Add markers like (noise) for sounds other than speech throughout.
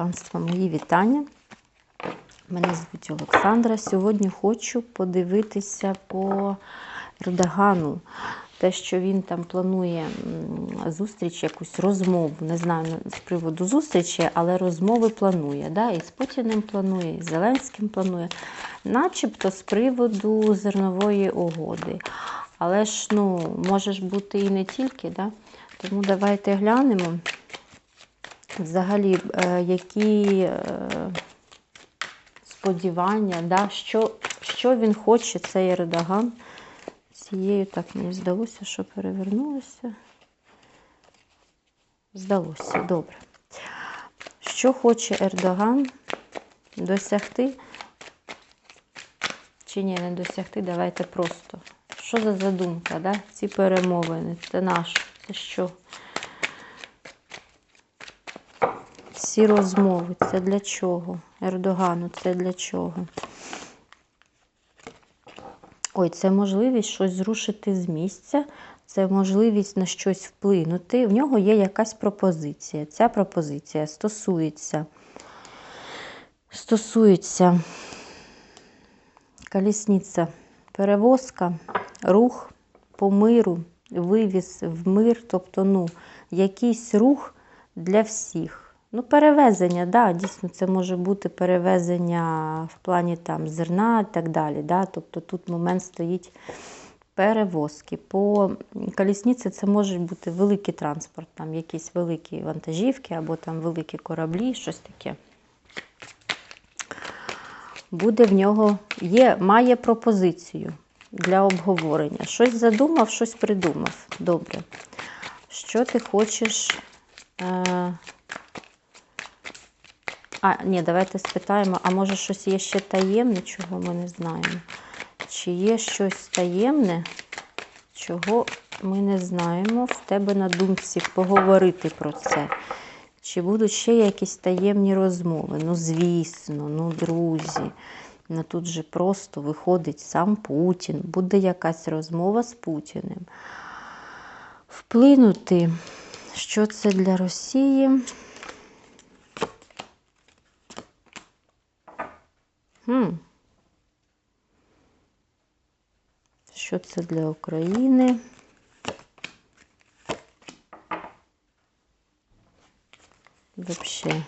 Панство, мої вітання. Мене звуть Олександра. Сьогодні хочу подивитися по Ердогану. Те, що він там планує зустріч, якусь розмову. Не знаю з приводу зустрічі, але розмови планує. Да? І з Путіним планує, і з Зеленським планує, начебто з приводу зернової угоди. Але ж ну, може ж бути і не тільки, да? тому давайте глянемо. Взагалі, е, які е, сподівання, да, що, що він хоче, цей Ердоган. Цією, так, мені здалося, що перевернулося. Здалося, добре. Що хоче Ердоган досягти? Чи ні, не досягти, давайте просто. Що за задумка, да? ці перемовини? Це наш, це що? Ці розмови, це для чого? Ердогану, це для чого? Ой, це можливість щось зрушити з місця, це можливість на щось вплинути. В нього є якась пропозиція. Ця пропозиція стосується, стосується колісниця, перевозка, рух по миру, вивіз в мир, тобто ну, якийсь рух для всіх. Ну, перевезення, да, дійсно, це може бути перевезення в плані там зерна і так далі. Да, Тобто тут момент стоїть перевозки. По колісниці це може бути великий транспорт, там якісь великі вантажівки або там великі кораблі, щось таке. Буде в нього, є, має пропозицію для обговорення. Щось задумав, щось придумав. Добре. Що ти хочеш? Е а, ні, давайте спитаємо, а може щось є ще таємне, чого ми не знаємо? Чи є щось таємне, чого ми не знаємо? В тебе на думці поговорити про це. Чи будуть ще якісь таємні розмови? Ну, звісно, ну, друзі. Ну тут же просто виходить сам Путін, буде якась розмова з Путіним. Вплинути, що це для Росії? Що це для України? Вообще.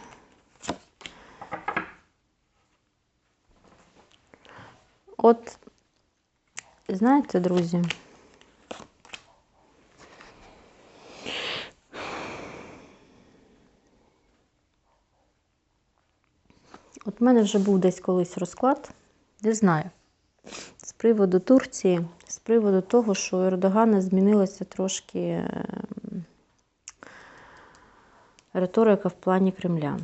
От, знаєте, друзі, От в мене вже був десь колись розклад, не знаю, з приводу Турції, приводу того, що у Ердогана змінилася трошки риторика в плані Кремля.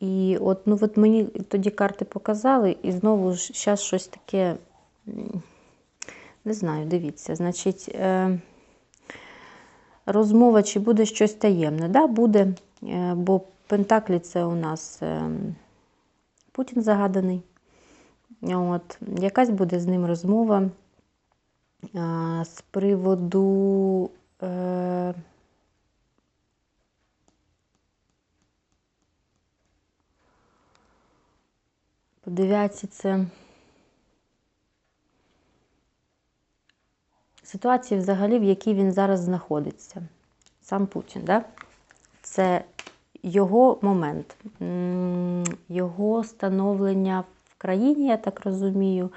І от, ну, от мені тоді карти показали, і знову ж зараз щось таке, не знаю, дивіться, значить, е, розмова, чи буде щось таємне. Да, буде, е, бо Пентаклі це у нас. Е, Путін загаданий. От, Якась буде з ним розмова з приводу е, це ситуації взагалі, в якій він зараз знаходиться. Сам Путін, да? Це його момент, його становлення в країні, я так розумію,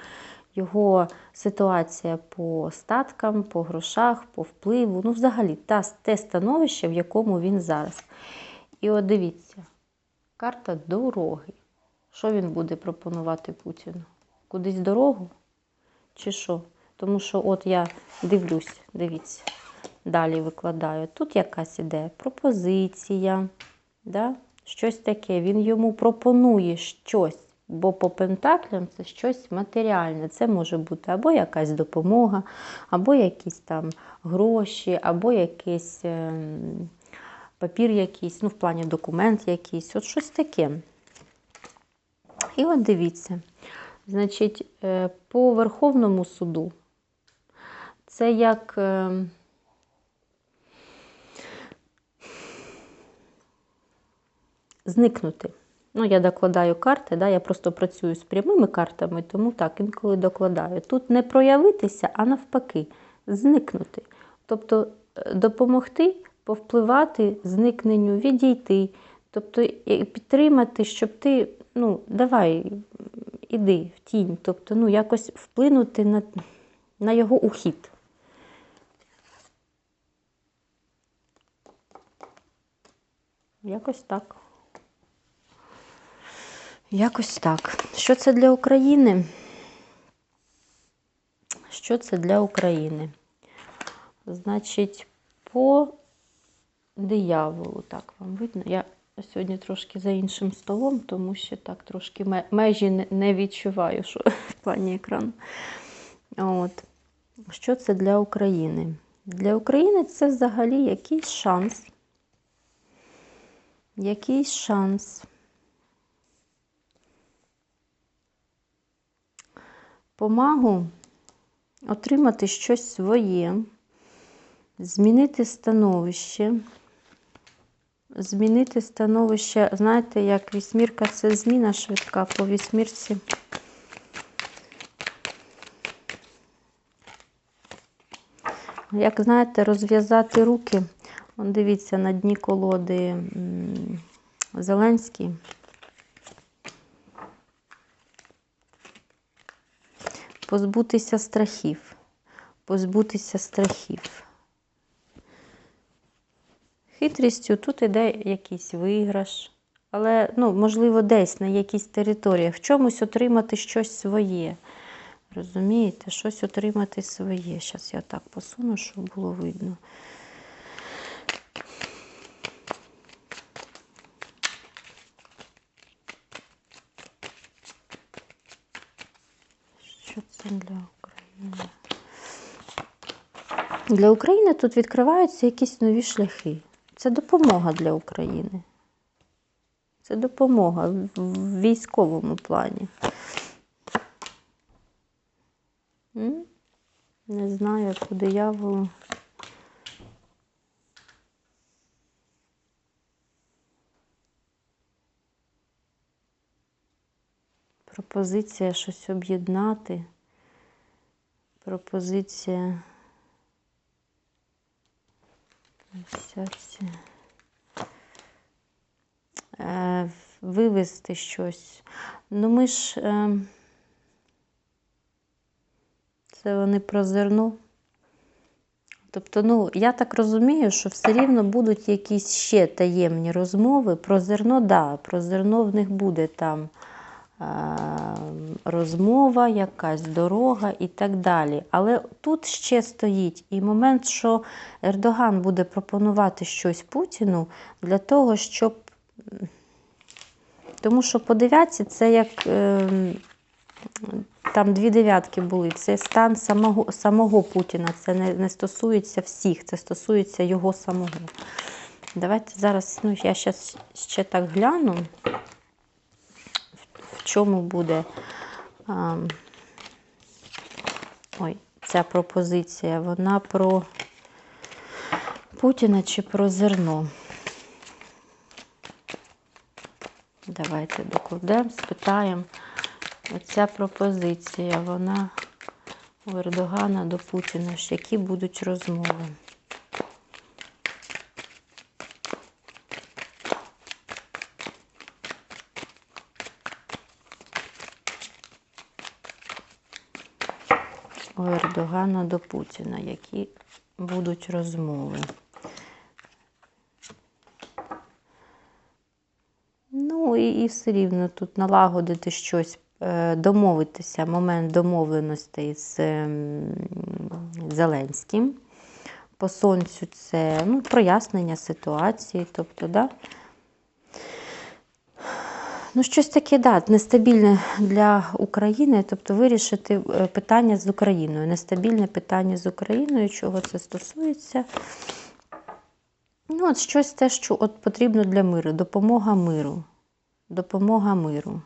його ситуація по статкам, по грошах, по впливу, ну, взагалі, та, те становище, в якому він зараз. І от дивіться, карта дороги. Що він буде пропонувати Путіну? Кудись дорогу? Чи що? Тому що, от я дивлюсь, дивіться, далі викладаю. Тут якась іде пропозиція. Да? Щось таке. Він йому пропонує щось, бо по пентаклям це щось матеріальне. Це може бути або якась допомога, або якісь там гроші, або якийсь е, папір якийсь, ну, в плані документ якийсь, от щось таке. І от дивіться, значить, е, по Верховному суду це як. Е, зникнути. Ну, я докладаю карти, да, я просто працюю з прямими картами, тому так, інколи докладаю. Тут не проявитися, а навпаки, зникнути. Тобто е, допомогти повпливати зникненню, відійти. Тобто підтримати, щоб ти, ну, давай, іди в тінь. Тобто, ну, якось вплинути на, на його ухід. Якось так. Якось так. Що це для України? Що це для України? Значить, по дияволу, так вам видно. Я сьогодні трошки за іншим столом, тому що так трошки ме- межі не відчуваю, що (laughs) в плані екрану. От. Що це для України? Для України це взагалі якийсь шанс. Якийсь шанс. Помагу отримати щось своє, змінити становище. Змінити становище, знаєте, як вісьмірка це зміна швидка по вісьмірці. Як знаєте, розв'язати руки. Вон дивіться на дні колоди Зеленський. Позбутися страхів. Позбутися страхів. Хитрістю тут іде якийсь виграш. Але, ну, можливо, десь на якійсь територіях. В чомусь отримати щось своє. Розумієте, щось отримати своє. Зараз я так посуну, щоб було видно. Що це для України? Для України тут відкриваються якісь нові шляхи. Це допомога для України. Це допомога в- військовому плані. Не знаю, по дияволу. Пропозиція щось об'єднати. Пропозиція. Е, вивести щось. Ну, ми ж. Е, це вони про зерно. Тобто, ну, я так розумію, що все рівно будуть якісь ще таємні розмови. Про зерно, да, про зерно в них буде там розмова, якась дорога і так далі. Але тут ще стоїть і момент, що Ердоган буде пропонувати щось Путіну для того, щоб. Тому що по дев'ятці це як. Е, там дві дев'ятки були. Це стан самого самого Путіна. Це не, не стосується всіх, це стосується його самого. Давайте зараз, ну, я зараз ще так гляну, чому буде а, ой, ця пропозиція. Вона про Путіна чи про зерно. Давайте докладемо, спитаємо. Оця пропозиція, вона у Ердогана до Путіна, які будуть розмови. У Ердогана до Путіна, які будуть розмови. Ну і, і все рівно тут налагодити щось е, домовитися, момент домовленостей з ем, Зеленським. По сонцю це ну, прояснення ситуації. Тобто, да? Ну, щось таке, да, нестабільне для України, тобто вирішити е, питання з Україною. Нестабільне питання з Україною, чого це стосується. Ну, от щось те, що от потрібно для миру, допомога миру. Допомога миру.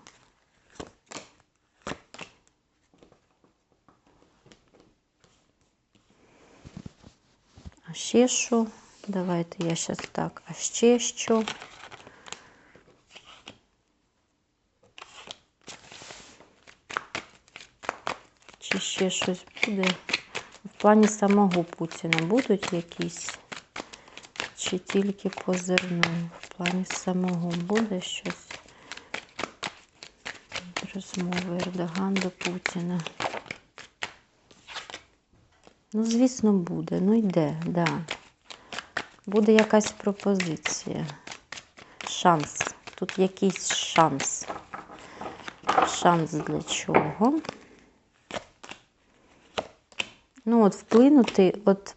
А ще що? Давайте я зараз так. А ще що? Ще щось буде? В плані самого Путіна будуть якісь? Чи тільки по зерну? В плані самого буде щось? Розмови Ердоган до Путіна. Ну, звісно, буде. Ну йде, да. Буде якась пропозиція. Шанс. Тут якийсь шанс. Шанс для чого? Ну, от вплинути, от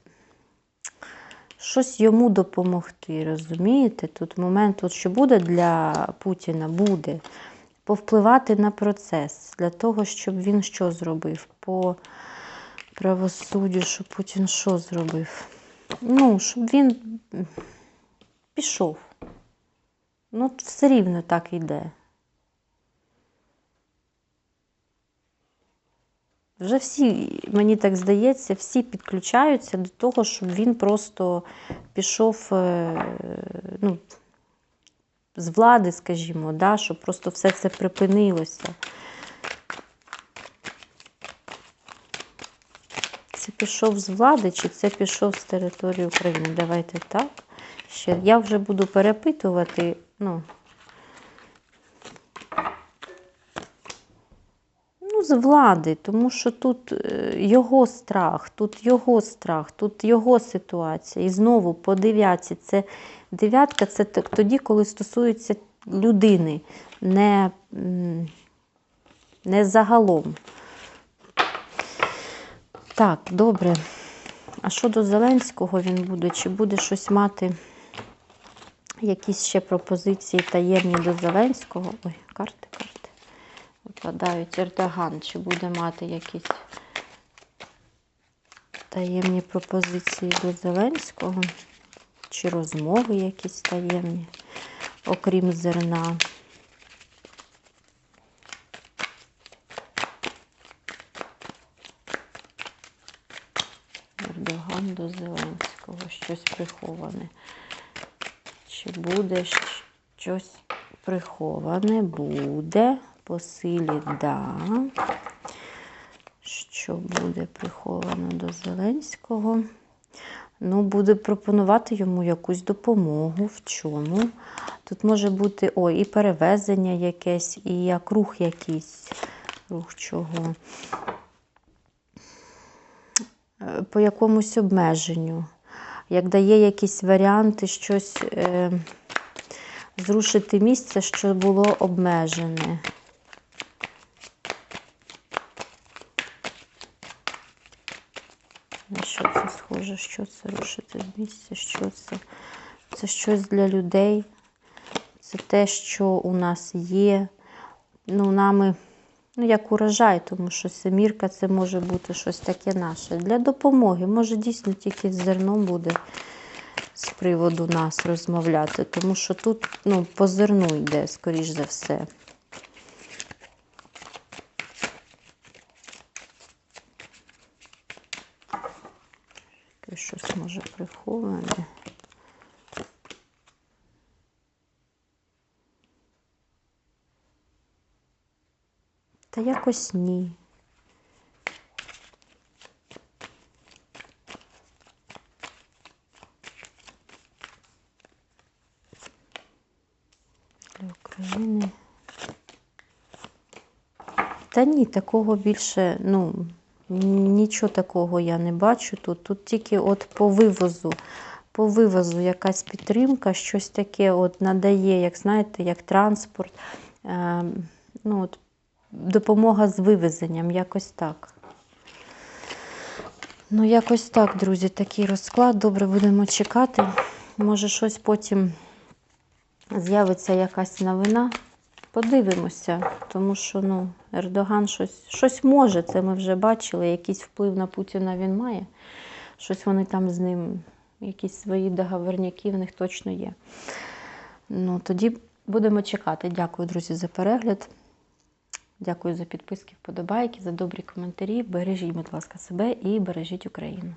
щось йому допомогти, розумієте? Тут момент, от що буде для Путіна, буде повпливати на процес для того, щоб він що зробив? По правосуддю, щоб Путін що зробив? Ну, щоб він пішов. Ну, все рівно так йде. Вже всі, мені так здається, всі підключаються до того, щоб він просто пішов е, ну, з влади, скажімо, да, щоб просто все це припинилося. Це пішов з влади, чи це пішов з території України? Давайте так. Ще я вже буду перепитувати, ну. З влади, тому що тут е, його страх, тут його страх, тут його ситуація. І знову по дев'ятці. Це дев'ятка це тоді, коли стосується людини, не, не загалом. Так, добре. А щодо Зеленського він буде, чи буде щось мати, якісь ще пропозиції таємні до Зеленського? Ой, карти, карти. Випадають Ердоган, чи буде мати якісь таємні пропозиції до Зеленського? Чи розмови якісь таємні, окрім зерна? Ердоган до Зеленського, щось приховане. Чи буде щось приховане? Буде. По силі, да. Що буде приховано до Зеленського? Ну, буде пропонувати йому якусь допомогу. В чому? Тут може бути ой, і перевезення якесь, і як рух якийсь. Рух чого? Е, По якомусь обмеженню. Як дає якісь варіанти, щось е, зрушити місце, що було обмежене. На що це схоже? Що це рушити з місця? Що це? Це щось для людей. Це те, що у нас є. Ну, нами, ну, як урожай, тому що семірка це може бути щось таке наше. Для допомоги. Може, дійсно тільки з зерном буде з приводу нас розмовляти, тому що тут ну, по зерну йде, скоріш за все. Таке Щось може приховане. Та якось ні. Для України. Та ні, такого більше, ну, нічого такого я не бачу тут. Тут тільки от по вивозу, по вивозу якась підтримка, щось таке от надає, як знаєте, як транспорт, е, ну, от, допомога з вивезенням, якось так. Ну, якось так, друзі, такий розклад. Добре, будемо чекати. Може, щось потім з'явиться якась новина. Подивимося, тому що ну, Ердоган щось, щось може, це ми вже бачили, якийсь вплив на Путіна він має. Щось вони там з ним, якісь свої договорняки в них точно є. Ну, тоді будемо чекати. Дякую, друзі, за перегляд. Дякую за підписки, вподобайки, за добрі коментарі. Бережіть, будь ласка, себе і бережіть Україну.